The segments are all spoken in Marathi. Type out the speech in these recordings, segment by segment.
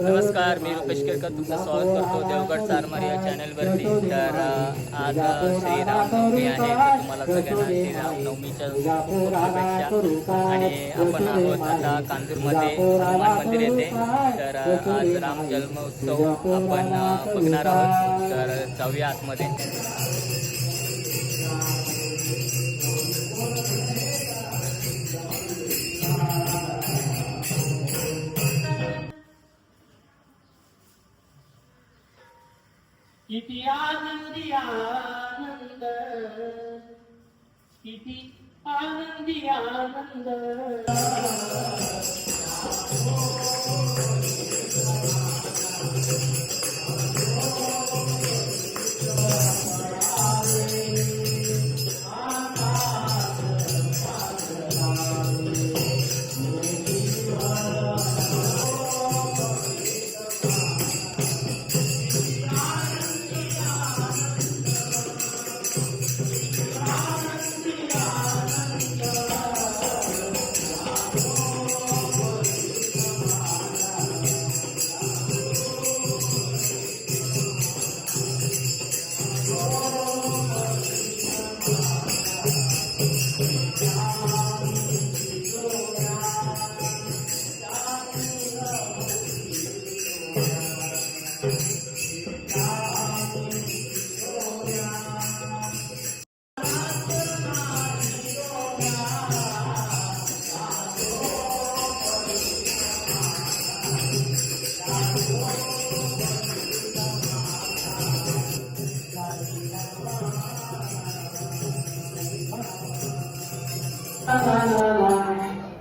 नमस्कार मी रुपेश केळकर तुमचं स्वागत करतो देवगड चारमार या चॅनलवरती. तर आज श्रीरामनवमी आहे तर तुम्हाला सगळ्यांना श्रीरामनवमीच्या शुभेच्छा. आणि आपण आहोत आता कांजूरमध्ये हनुमान मंदिर येते तर आज राम जन्मोत्सव आपण बघणार आहोत. तर जाऊया आतमध्ये. किती आनंदी आनंद किती आनंदी आनंद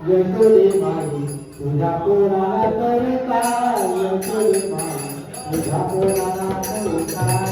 यशोदे माई तुझ्या पोराला करता यशोदे माई तुझ्या पोराला करता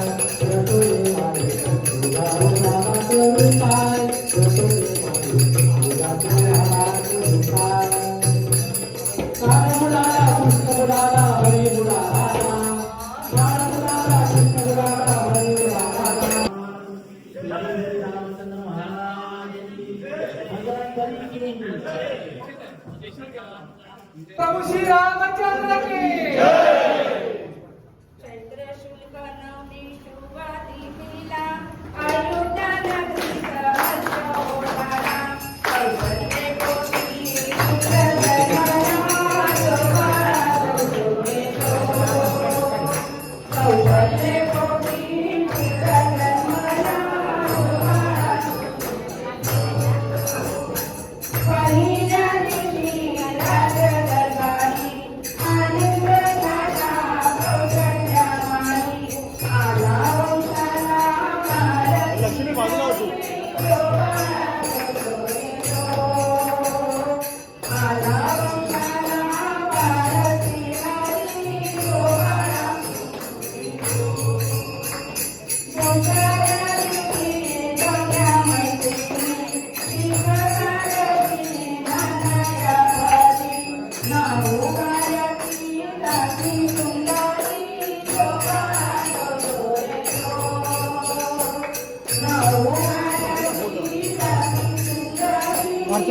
प्रभु श्री रामचंद्र की।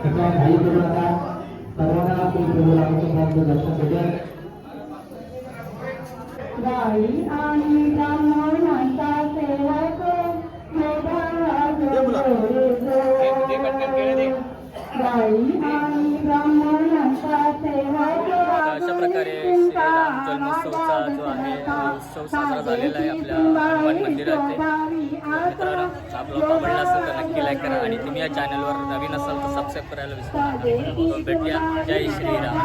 कृपया घाई करू नका सर्वांना उत्सव साजरा झालेला आहे आपल्या हनुमान मंदिरात मित्रांनो हा ब्लॉग आवडला असेल तर नक्की लाईक करा आणि तुम्ही या चॅनलवर नवीन असाल तर सबस्क्राईब करायला विसरू नका. भेटूया. जय श्रीराम.